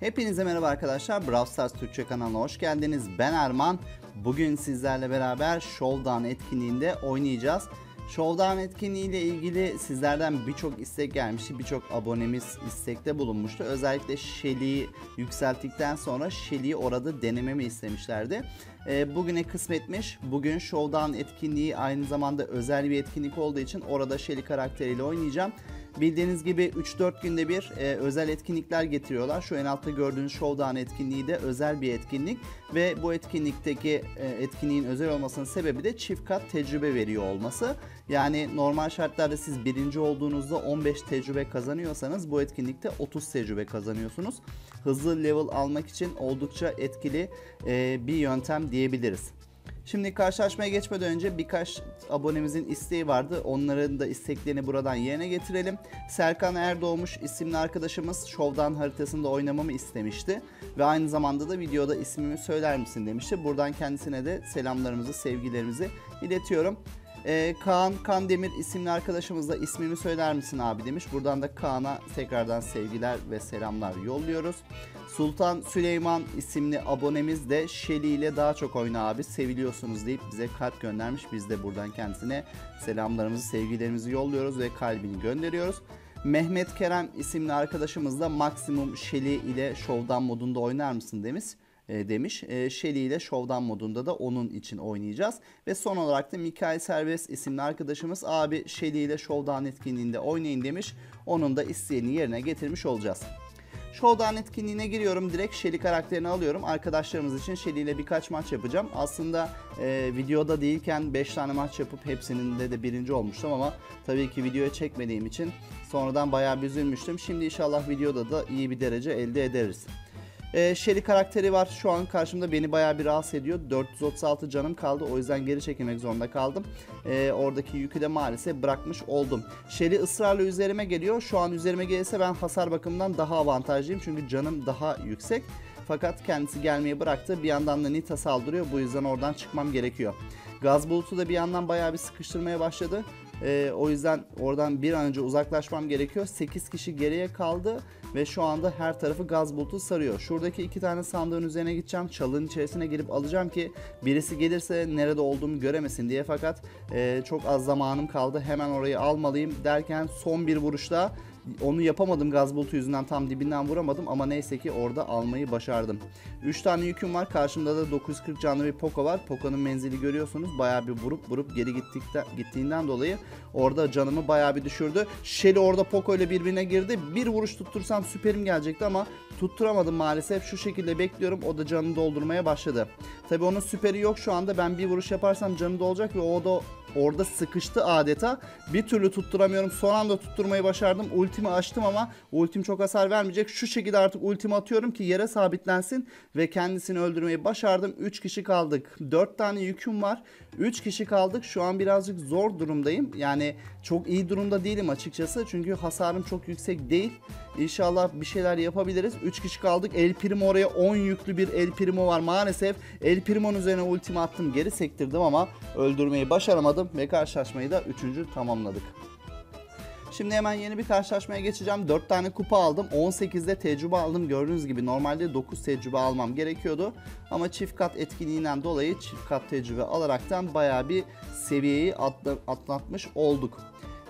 Hepinize merhaba arkadaşlar. Brawl Stars Türkçe kanalına hoş geldiniz. Ben Erman. Bugün sizlerle beraber Showdown etkinliğinde oynayacağız. Showdown etkinliği ile ilgili sizlerden birçok istek gelmişti. Birçok abonemiz istekte bulunmuştu. Özellikle Shelly'i yükselttikten sonra Shelly'i orada denememi istemişlerdi. E, bugüne kısmetmiş. Bugün Showdown etkinliği aynı zamanda özel bir etkinlik olduğu için orada Shelly karakteriyle oynayacağım. Bildiğiniz gibi 3-4 günde bir e, özel etkinlikler getiriyorlar. Şu en altta gördüğünüz Showdown etkinliği de özel bir etkinlik ve bu etkinlikteki e, etkinliğin özel olmasının sebebi de çift kat tecrübe veriyor olması. Yani normal şartlarda siz birinci olduğunuzda 15 tecrübe kazanıyorsanız bu etkinlikte 30 tecrübe kazanıyorsunuz. Hızlı level almak için oldukça etkili e, bir yöntem diyebiliriz. Şimdi karşılaşmaya geçmeden önce birkaç abonemizin isteği vardı. Onların da isteklerini buradan yerine getirelim. Serkan Erdoğmuş isimli arkadaşımız Showdown haritasında oynamamı istemişti. Ve aynı zamanda da videoda ismimi söyler misin demişti. Buradan kendisine de selamlarımızı, sevgilerimizi iletiyorum. Ee, Kaan Kandemir isimli arkadaşımız da ismimi söyler misin abi demiş. Buradan da Kaan'a tekrardan sevgiler ve selamlar yolluyoruz. Sultan Süleyman isimli abonemiz de Şeli ile daha çok oyna abi seviliyorsunuz deyip bize kalp göndermiş. Biz de buradan kendisine selamlarımızı, sevgilerimizi yolluyoruz ve kalbini gönderiyoruz. Mehmet Kerem isimli arkadaşımız da maksimum Şeli ile Showdown modunda oynar mısın demiş e, demiş. E, Shelly ile Showdown modunda da onun için oynayacağız. Ve son olarak da Mikael Serbest isimli arkadaşımız abi Shelly ile Showdown etkinliğinde oynayın demiş. Onun da isteğini yerine getirmiş olacağız. Showdown etkinliğine giriyorum. Direkt Shelly karakterini alıyorum. Arkadaşlarımız için Shelly ile birkaç maç yapacağım. Aslında e, videoda değilken 5 tane maç yapıp hepsinin de birinci olmuştum ama tabii ki videoya çekmediğim için sonradan bayağı üzülmüştüm. Şimdi inşallah videoda da iyi bir derece elde ederiz. E, Shelly karakteri var şu an karşımda beni bayağı bir rahatsız ediyor. 436 canım kaldı o yüzden geri çekilmek zorunda kaldım. E, oradaki yükü de maalesef bırakmış oldum. Shelly ısrarla üzerime geliyor. Şu an üzerime gelirse ben hasar bakımından daha avantajlıyım çünkü canım daha yüksek. Fakat kendisi gelmeyi bıraktı. Bir yandan da Nita saldırıyor. Bu yüzden oradan çıkmam gerekiyor. Gaz bulutu da bir yandan bayağı bir sıkıştırmaya başladı. Ee, o yüzden oradan bir an önce uzaklaşmam gerekiyor. 8 kişi geriye kaldı ve şu anda her tarafı gaz bulutu sarıyor. Şuradaki iki tane sandığın üzerine gideceğim. Çalının içerisine girip alacağım ki birisi gelirse nerede olduğumu göremesin diye. Fakat e, çok az zamanım kaldı. Hemen orayı almalıyım derken son bir vuruşla onu yapamadım gaz bulutu yüzünden tam dibinden vuramadım ama neyse ki orada almayı başardım. 3 tane yüküm var. Karşımda da 940 canlı bir Poco var. Poco'nun menzili görüyorsunuz. Bayağı bir vurup vurup geri gittikten, gittiğinden dolayı orada canımı bayağı bir düşürdü. Shelly orada Poco ile birbirine girdi. Bir vuruş tuttursam süperim gelecekti ama tutturamadım maalesef. Şu şekilde bekliyorum. O da canını doldurmaya başladı. Tabi onun süperi yok şu anda. Ben bir vuruş yaparsam canı dolacak ve o da orada sıkıştı adeta. Bir türlü tutturamıyorum. Son anda tutturmayı başardım. Ultimi açtım ama ultim çok hasar vermeyecek. Şu şekilde artık ultimi atıyorum ki yere sabitlensin ve kendisini öldürmeyi başardım. 3 kişi kaldık. 4 tane yüküm var. 3 kişi kaldık. Şu an birazcık zor durumdayım. Yani çok iyi durumda değilim açıkçası. Çünkü hasarım çok yüksek değil. İnşallah bir şeyler yapabiliriz. 3 kişi kaldık. El Primo oraya 10 yüklü bir El Primo var maalesef. El Primo'nun üzerine ultimi attım. Geri sektirdim ama öldürmeyi başaramadım ve karşılaşmayı da 3. tamamladık. Şimdi hemen yeni bir karşılaşmaya geçeceğim. 4 tane kupa aldım. 18'de tecrübe aldım. Gördüğünüz gibi normalde 9 tecrübe almam gerekiyordu. Ama çift kat etkinliğinden dolayı çift kat tecrübe alaraktan bayağı bir seviyeyi atlatmış olduk.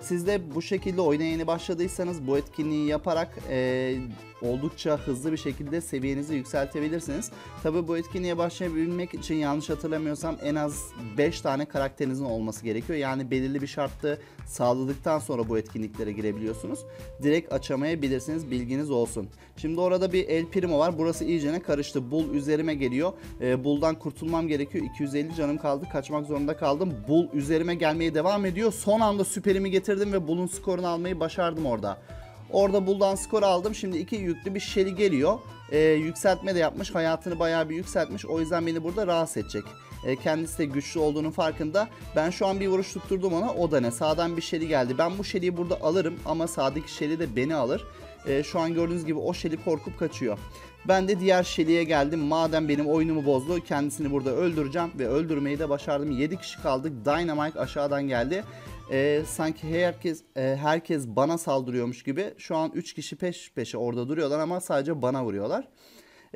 Siz de bu şekilde oyuna yeni başladıysanız bu etkinliği yaparak e, oldukça hızlı bir şekilde seviyenizi yükseltebilirsiniz. Tabi bu etkinliğe başlayabilmek için yanlış hatırlamıyorsam en az 5 tane karakterinizin olması gerekiyor. Yani belirli bir şartı sağladıktan sonra bu etkinliklere girebiliyorsunuz. Direkt açamayabilirsiniz bilginiz olsun. Şimdi orada bir El Primo var. Burası iyicene karıştı. Bull üzerime geliyor. E, Bull'dan kurtulmam gerekiyor. 250 canım kaldı. Kaçmak zorunda kaldım. Bull üzerime gelmeye devam ediyor. Son anda süperimi getirdim ve Bull'un skorunu almayı başardım orada. Orada Bull'dan skor aldım. Şimdi iki yüklü bir Shelly geliyor. Ee, yükseltme de yapmış. Hayatını bayağı bir yükseltmiş. O yüzden beni burada rahatsız edecek. Ee, kendisi de güçlü olduğunun farkında. Ben şu an bir vuruş tutturdum ona. O da ne? Sağdan bir Shelly geldi. Ben bu Shelly'yi burada alırım ama sağdaki Shelly de beni alır. e, şu an gördüğünüz gibi o Shelly korkup kaçıyor. Ben de diğer Shelly'e geldim. Madem benim oyunumu bozdu kendisini burada öldüreceğim ve öldürmeyi de başardım. 7 kişi kaldık. Dynamite aşağıdan geldi. Ee, sanki herkes e, herkes bana saldırıyormuş gibi. Şu an 3 kişi peş peşe orada duruyorlar ama sadece bana vuruyorlar.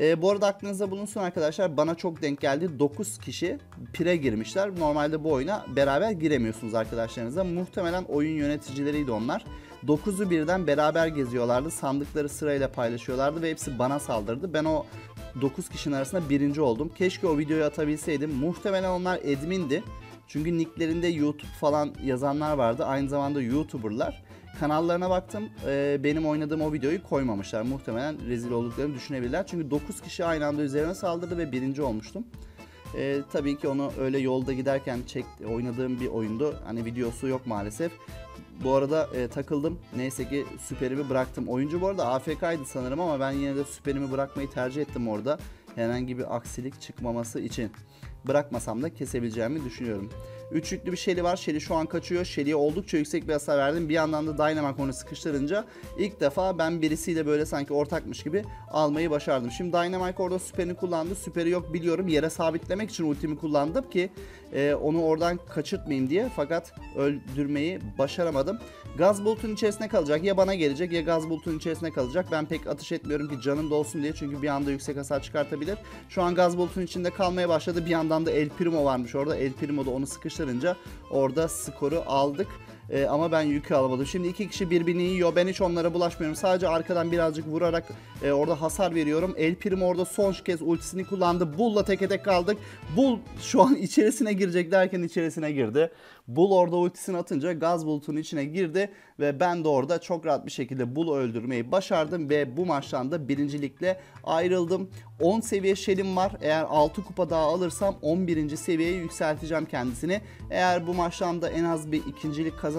E, bu arada aklınızda bulunsun arkadaşlar bana çok denk geldi. 9 kişi pire girmişler. Normalde bu oyuna beraber giremiyorsunuz arkadaşlarınızla. Muhtemelen oyun yöneticileriydi onlar. 9'u birden beraber geziyorlardı. Sandıkları sırayla paylaşıyorlardı ve hepsi bana saldırdı. Ben o 9 kişinin arasında birinci oldum. Keşke o videoyu atabilseydim. Muhtemelen onlar admindi. Çünkü nicklerinde YouTube falan yazanlar vardı. Aynı zamanda YouTuber'lar. Kanallarına baktım. E, benim oynadığım o videoyu koymamışlar. Muhtemelen rezil olduklarını düşünebilirler. Çünkü 9 kişi aynı anda üzerine saldırdı ve birinci olmuştum. E, tabii ki onu öyle yolda giderken çek, oynadığım bir oyundu. Hani videosu yok maalesef. Bu arada e, takıldım. Neyse ki süperimi bıraktım. Oyuncu bu arada AFK'ydı sanırım ama ben yine de süperimi bırakmayı tercih ettim orada. Herhangi bir aksilik çıkmaması için. Bırakmasam da kesebileceğimi düşünüyorum. Üç bir Shelly var. Shelly şu an kaçıyor. Shelly'ye oldukça yüksek bir hasar verdim. Bir yandan da Dynamite onu sıkıştırınca ilk defa ben birisiyle böyle sanki ortakmış gibi almayı başardım. Şimdi Dynamite orada süperini kullandı. Süperi yok biliyorum. Yere sabitlemek için ultimi kullandım ki e, onu oradan kaçırtmayayım diye. Fakat öldürmeyi başaramadım. Gaz bulutun içerisine kalacak. Ya bana gelecek ya gaz bulutun içerisine kalacak. Ben pek atış etmiyorum ki canım da olsun diye. Çünkü bir anda yüksek hasar çıkartabilir. Şu an gaz bulutun içinde kalmaya başladı. Bir yandan da El Primo varmış orada. El Primo da onu sıkıştırınca orada skoru aldık. Ee, ama ben yükü alamadım. Şimdi iki kişi birbirini yiyor. Ben hiç onlara bulaşmıyorum. Sadece arkadan birazcık vurarak e, orada hasar veriyorum. El Primo orada son kez ultisini kullandı. Bull'la teke tek kaldık. Bull şu an içerisine girecek derken içerisine girdi. Bull orada ultisini atınca gaz bulutunun içine girdi ve ben de orada çok rahat bir şekilde Bull'u öldürmeyi başardım ve bu maçtan da birincilikle ayrıldım. 10 seviye Shell'im var. Eğer 6 kupa daha alırsam 11. seviyeye yükselteceğim kendisini. Eğer bu maçtan da en az bir ikincilik kazanırsam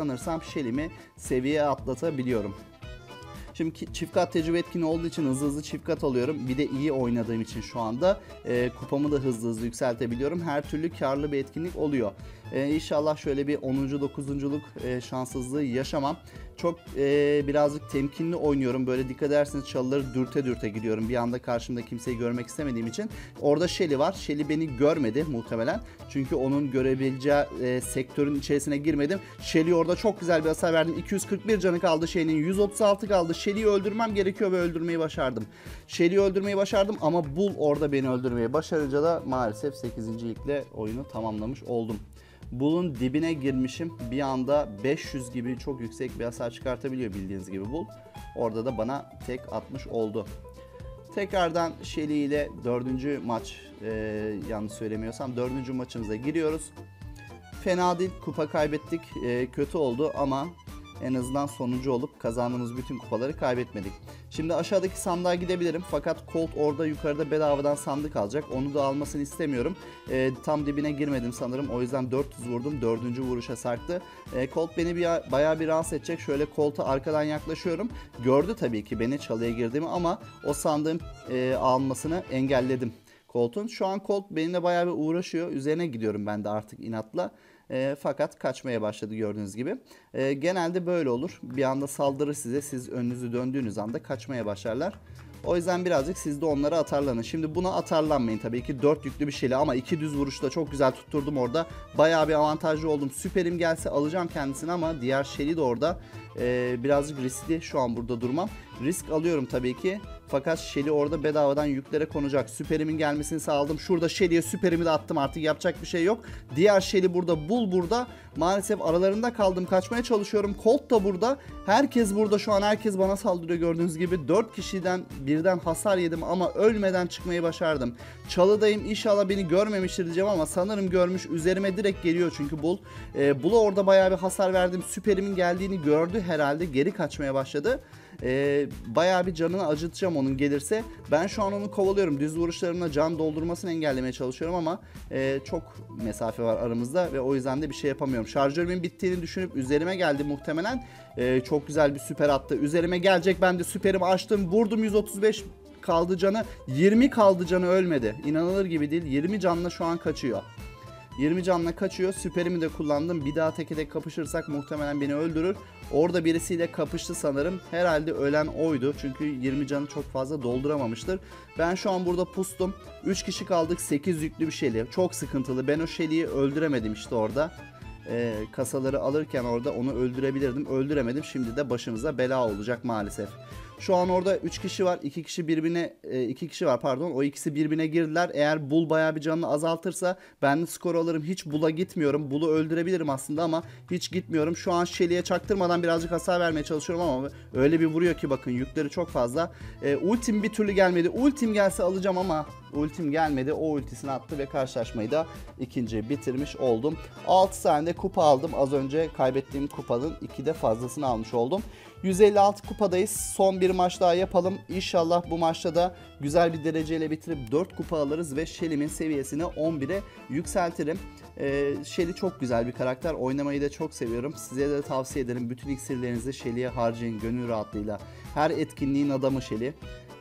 Shell'imi seviyeye atlatabiliyorum. Şimdi çift kat tecrübe etkini olduğu için hızlı hızlı çift kat alıyorum. Bir de iyi oynadığım için şu anda e, kupamı da hızlı hızlı yükseltebiliyorum. Her türlü karlı bir etkinlik oluyor. E, inşallah şöyle bir 10. 9. E, şanssızlığı yaşamam. Çok e, birazcık temkinli oynuyorum. Böyle dikkat ederseniz çalıları dürte dürte gidiyorum. Bir anda karşımda kimseyi görmek istemediğim için. Orada Shelly var. Shelly beni görmedi muhtemelen. Çünkü onun görebileceği e, sektörün içerisine girmedim. Shelly orada çok güzel bir hasar verdim. 241 canı kaldı Shelly'nin. 136 kaldı. Shelly'yi öldürmem gerekiyor ve öldürmeyi başardım. Shelly'yi öldürmeyi başardım ama Bull orada beni öldürmeyi başarınca da maalesef 8. ilkle oyunu tamamlamış oldum. Bull'un dibine girmişim. Bir anda 500 gibi çok yüksek bir hasar çıkartabiliyor bildiğiniz gibi Bull. Orada da bana tek atmış oldu. Tekrardan Shelly ile dördüncü maç e, yanlış söylemiyorsam dördüncü maçımıza giriyoruz. Fena değil kupa kaybettik e, kötü oldu ama en azından sonuncu olup kazandığımız bütün kupaları kaybetmedik. Şimdi aşağıdaki sandığa gidebilirim fakat Colt orada yukarıda bedavadan sandık alacak. Onu da almasını istemiyorum. E, tam dibine girmedim sanırım. O yüzden 400 vurdum. Dördüncü vuruşa sarktı. E, Colt beni bir, bayağı bir rahatsız edecek. Şöyle Colt'a arkadan yaklaşıyorum. Gördü tabii ki beni çalıya girdiğimi ama o sandığın e, almasını engelledim. Colt'un. Şu an Colt benimle bayağı bir uğraşıyor. Üzerine gidiyorum ben de artık inatla. E, fakat kaçmaya başladı gördüğünüz gibi. E, genelde böyle olur. Bir anda saldırır size. Siz önünüzü döndüğünüz anda kaçmaya başlarlar. O yüzden birazcık siz de onlara atarlanın. Şimdi buna atarlanmayın tabii ki. 4 yüklü bir şeyle ama 2 düz vuruşla çok güzel tutturdum orada. Bayağı bir avantajlı oldum. Süperim gelse alacağım kendisini ama diğer Shelly de orada. Ee, birazcık riskli şu an burada durmam. Risk alıyorum tabii ki. Fakat Shelly orada bedavadan yüklere konacak. Süperimin gelmesini sağladım. Şurada Shelly'e süperimi de attım artık yapacak bir şey yok. Diğer Shelly burada, Bull burada. Maalesef aralarında kaldım. Kaçmaya çalışıyorum. Colt da burada. Herkes burada şu an. Herkes bana saldırıyor gördüğünüz gibi. 4 kişiden birden hasar yedim ama ölmeden çıkmayı başardım. Çalıdayım. İnşallah beni görmemiştir diyeceğim ama sanırım görmüş. Üzerime direkt geliyor çünkü Bull. Ee, Bull'a orada bayağı bir hasar verdim. Süperimin geldiğini gördü herhalde. Geri kaçmaya başladı e, bayağı bir canını acıtacağım onun gelirse. Ben şu an onu kovalıyorum. Düz vuruşlarımla can doldurmasını engellemeye çalışıyorum ama e, çok mesafe var aramızda ve o yüzden de bir şey yapamıyorum. Şarjörümün bittiğini düşünüp üzerime geldi muhtemelen. E, çok güzel bir süper attı. Üzerime gelecek ben de süperimi açtım. Vurdum 135 kaldı canı. 20 kaldı canı ölmedi. İnanılır gibi değil. 20 canla şu an kaçıyor. 20 canla kaçıyor. Süperimi de kullandım. Bir daha teke tek kapışırsak muhtemelen beni öldürür. Orada birisiyle kapıştı sanırım. Herhalde ölen oydu. Çünkü 20 canı çok fazla dolduramamıştır. Ben şu an burada pustum. 3 kişi kaldık. 8 yüklü bir Shelly. Çok sıkıntılı. Ben o Shelly'yi öldüremedim işte orada. Ee, kasaları alırken orada onu öldürebilirdim. Öldüremedim. Şimdi de başımıza bela olacak maalesef. Şu an orada 3 kişi var. 2 kişi birbirine 2 kişi var pardon. O ikisi birbirine girdiler. Eğer Bull bayağı bir canını azaltırsa ben de skor alırım. Hiç Bull'a gitmiyorum. Bull'u öldürebilirim aslında ama hiç gitmiyorum. Şu an Shelly'e çaktırmadan birazcık hasar vermeye çalışıyorum ama öyle bir vuruyor ki bakın yükleri çok fazla. E, ultim bir türlü gelmedi. Ultim gelse alacağım ama ultim gelmedi. O ultisini attı ve karşılaşmayı da ikinci bitirmiş oldum. 6 saniyede kupa aldım. Az önce kaybettiğim kupanın 2'de fazlasını almış oldum. 156 kupadayız. Son bir maç daha yapalım. İnşallah bu maçta da güzel bir dereceyle bitirip 4 kupa alırız ve Shelly'min seviyesini 11'e yükseltirim. Ee, Shelly çok güzel bir karakter. Oynamayı da çok seviyorum. Size de tavsiye ederim. Bütün iksirlerinizi Shelly'e harcayın gönül rahatlığıyla. Her etkinliğin adamı Shelly.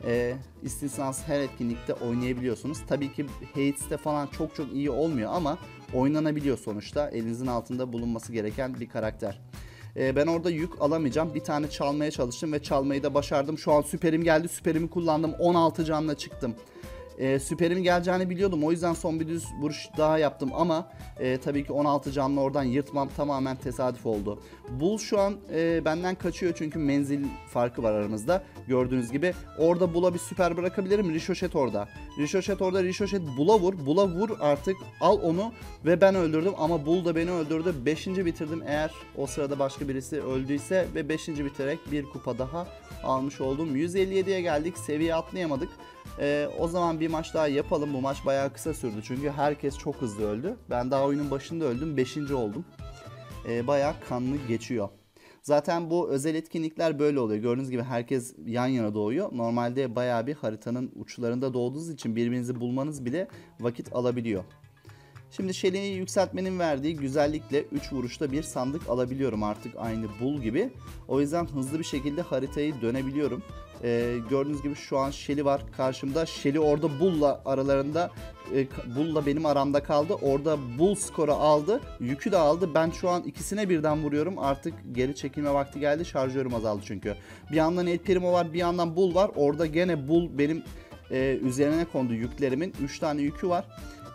Ee, istisnasız her etkinlikte oynayabiliyorsunuz. Tabii ki Hades'te falan çok çok iyi olmuyor ama oynanabiliyor sonuçta. Elinizin altında bulunması gereken bir karakter. E, ben orada yük alamayacağım. Bir tane çalmaya çalıştım ve çalmayı da başardım. Şu an süperim geldi. Süperimi kullandım. 16 canla çıktım. E, süperim geleceğini biliyordum. O yüzden son bir düz vuruş daha yaptım ama e, tabii ki 16 canlı oradan yırtmam tamamen tesadüf oldu. Bull şu an e, benden kaçıyor çünkü menzil farkı var aramızda. Gördüğünüz gibi orada Bull'a bir süper bırakabilirim. Ricochet orada. Ricochet orada. Ricochet Bull'a vur. Bull'a vur artık. Al onu ve ben öldürdüm ama Bull da beni öldürdü. 5. bitirdim eğer o sırada başka birisi öldüyse ve 5. bitirerek bir kupa daha almış oldum. 157'ye geldik. Seviye atlayamadık. Ee, o zaman bir maç daha yapalım. Bu maç bayağı kısa sürdü çünkü herkes çok hızlı öldü. Ben daha oyunun başında öldüm. 5. oldum. Ee, bayağı kanlı geçiyor. Zaten bu özel etkinlikler böyle oluyor. Gördüğünüz gibi herkes yan yana doğuyor. Normalde bayağı bir haritanın uçlarında doğduğunuz için birbirinizi bulmanız bile vakit alabiliyor. Şimdi Shelly'yi yükseltmenin verdiği güzellikle 3 vuruşta bir sandık alabiliyorum artık aynı bull gibi. O yüzden hızlı bir şekilde haritayı dönebiliyorum. Ee, gördüğünüz gibi şu an Shelly var karşımda. Shelly orada Bull'la aralarında e, Bull'la benim aramda kaldı. Orada Bull skoru aldı. Yükü de aldı. Ben şu an ikisine birden vuruyorum. Artık geri çekilme vakti geldi. Şarjörüm azaldı çünkü. Bir yandan El Primo var bir yandan Bull var. Orada gene Bull benim e, üzerine kondu yüklerimin. 3 tane yükü var.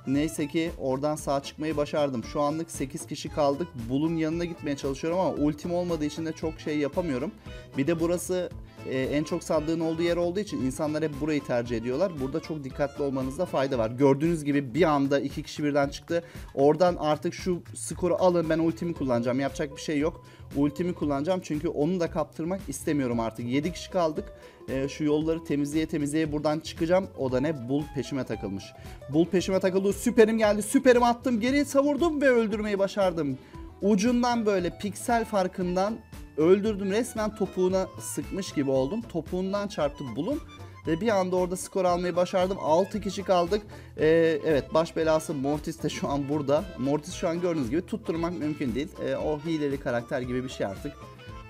Neyse ki oradan sağ çıkmayı başardım. Şu anlık 8 kişi kaldık. Bull'un yanına gitmeye çalışıyorum ama ultim olmadığı için de çok şey yapamıyorum. Bir de burası e, en çok sandığın olduğu yer olduğu için insanlar hep burayı tercih ediyorlar. Burada çok dikkatli olmanızda fayda var. Gördüğünüz gibi bir anda iki kişi birden çıktı. Oradan artık şu skoru alın ben ultimi kullanacağım. Yapacak bir şey yok. Ultimi kullanacağım çünkü onu da kaptırmak istemiyorum artık. 7 kişi kaldık. E, şu yolları temizleye temizleye buradan çıkacağım. O da ne? Bull peşime takılmış. Bull peşime takıldı. Süperim geldi. Süperim attım. Geriye savurdum ve öldürmeyi başardım. Ucundan böyle piksel farkından öldürdüm. Resmen topuğuna sıkmış gibi oldum. Topuğundan çarptı Bull'un. Ve bir anda orada skor almayı başardım. 6 kişi kaldık. Ee, evet baş belası Mortis de şu an burada. Mortis şu an gördüğünüz gibi tutturmak mümkün değil. Ee, o hileli karakter gibi bir şey artık.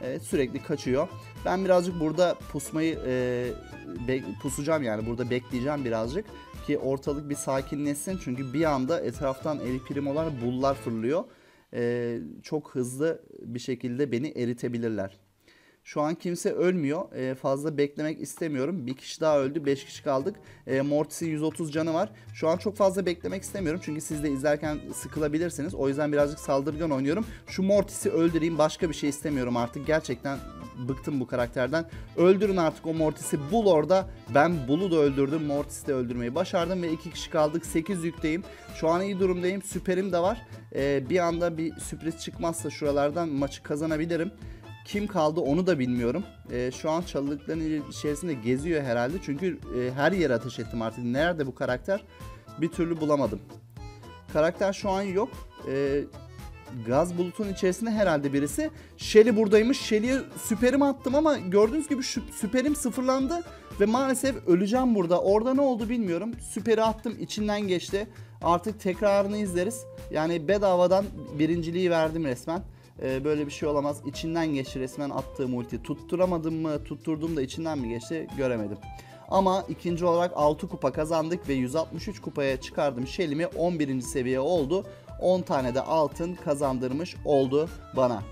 Ee, sürekli kaçıyor. Ben birazcık burada pusmayı e, pusacağım yani burada bekleyeceğim birazcık ki ortalık bir sakinleşsin çünkü bir anda etraftan el primolar bullar fırlıyor. Ee, çok hızlı bir şekilde beni eritebilirler. Şu an kimse ölmüyor. E, fazla beklemek istemiyorum. Bir kişi daha öldü. 5 kişi kaldık. E, Mortis'in 130 canı var. Şu an çok fazla beklemek istemiyorum. Çünkü siz de izlerken sıkılabilirsiniz. O yüzden birazcık saldırgan oynuyorum. Şu Mortis'i öldüreyim. Başka bir şey istemiyorum artık. Gerçekten bıktım bu karakterden. Öldürün artık o Mortis'i. Bul orada. Ben Bul'u da öldürdüm. Mortis'i de öldürmeyi başardım ve 2 kişi kaldık. 8 yükteyim. Şu an iyi durumdayım. Süperim de var. E, bir anda bir sürpriz çıkmazsa şuralardan maçı kazanabilirim. Kim kaldı onu da bilmiyorum. E, şu an çalılıkların içerisinde geziyor herhalde. Çünkü e, her yere ateş ettim artık. Nerede bu karakter? Bir türlü bulamadım. Karakter şu an yok. E, gaz bulutun içerisinde herhalde birisi. Shelly buradaymış. Shelly'ye süperim attım ama gördüğünüz gibi süperim sıfırlandı. Ve maalesef öleceğim burada. Orada ne oldu bilmiyorum. Süperi attım içinden geçti. Artık tekrarını izleriz. Yani bedavadan birinciliği verdim resmen. Ee, böyle bir şey olamaz. İçinden geçti resmen attığım ulti. Tutturamadım mı, tutturdum da içinden mi geçti göremedim. Ama ikinci olarak 6 kupa kazandık ve 163 kupaya çıkardım. Shelly'mi 11. seviye oldu. 10 tane de altın kazandırmış oldu bana.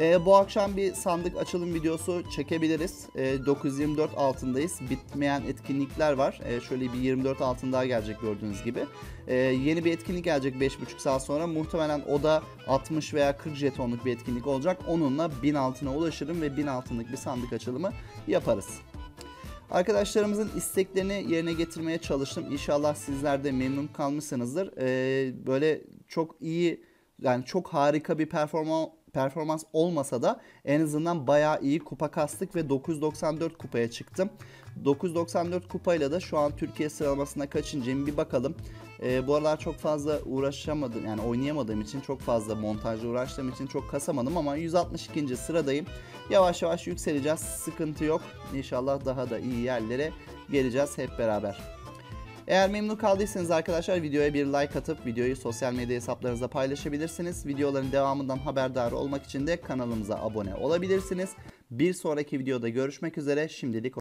Ee, bu akşam bir sandık açılım videosu çekebiliriz. Ee, 924 altındayız. Bitmeyen etkinlikler var. Ee, şöyle bir 24 altın daha gelecek gördüğünüz gibi. Ee, yeni bir etkinlik gelecek 5,5 saat sonra. Muhtemelen o da 60 veya 40 jetonluk bir etkinlik olacak. Onunla 1000 altına ulaşırım ve 1000 altınlık bir sandık açılımı yaparız. Arkadaşlarımızın isteklerini yerine getirmeye çalıştım. İnşallah sizler de memnun kalmışsınızdır. Ee, böyle çok iyi yani çok harika bir performans performans olmasa da en azından bayağı iyi kupa kastık ve 994 kupaya çıktım. 994 kupayla da şu an Türkiye sıralamasına kaçıncıyım bir bakalım. Ee, bu aralar çok fazla uğraşamadım yani oynayamadığım için çok fazla montajla uğraştığım için çok kasamadım ama 162. sıradayım. Yavaş yavaş yükseleceğiz sıkıntı yok. İnşallah daha da iyi yerlere geleceğiz hep beraber. Eğer memnun kaldıysanız arkadaşlar videoya bir like atıp videoyu sosyal medya hesaplarınızda paylaşabilirsiniz. Videoların devamından haberdar olmak için de kanalımıza abone olabilirsiniz. Bir sonraki videoda görüşmek üzere. Şimdilik